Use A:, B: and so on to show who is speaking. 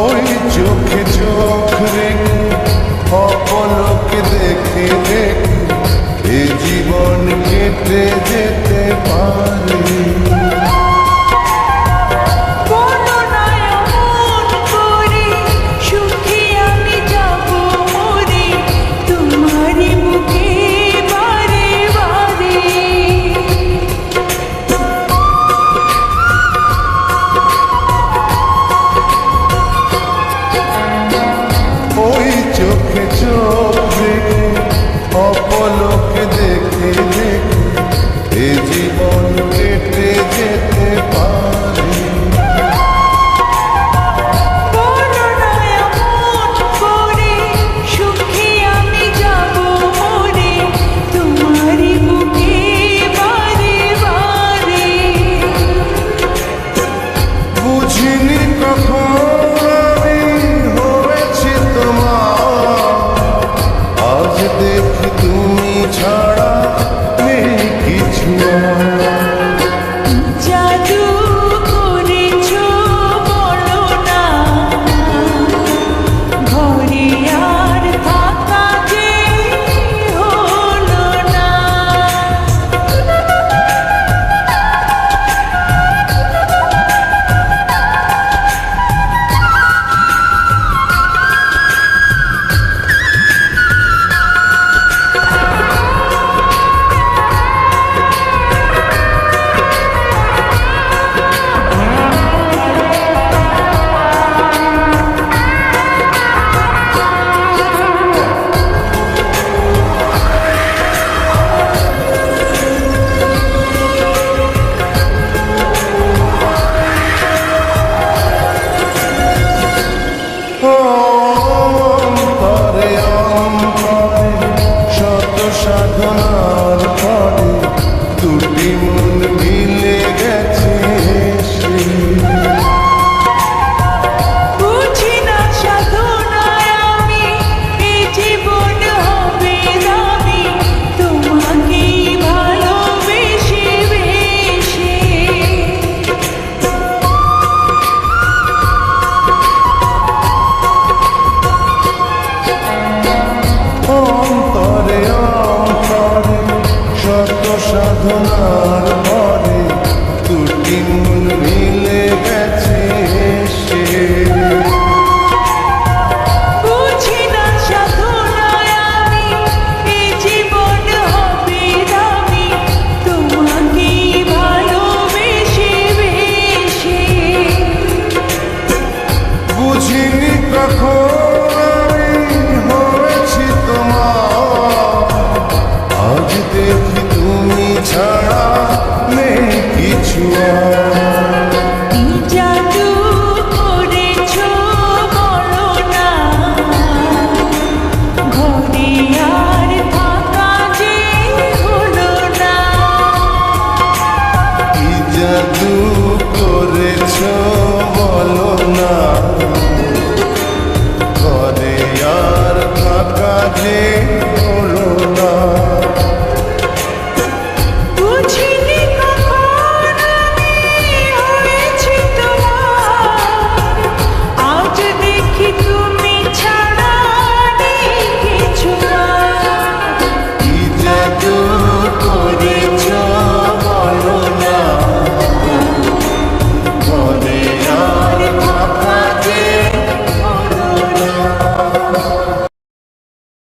A: ওই চোখে চোখ রেখে অপলকে দেখে দেখে এ জীবন কেটে যেতে পারে। অপলোকে দেখে দেখে এ জীবন কেটে যেতে পারে।
B: hiç
A: var? Rodney.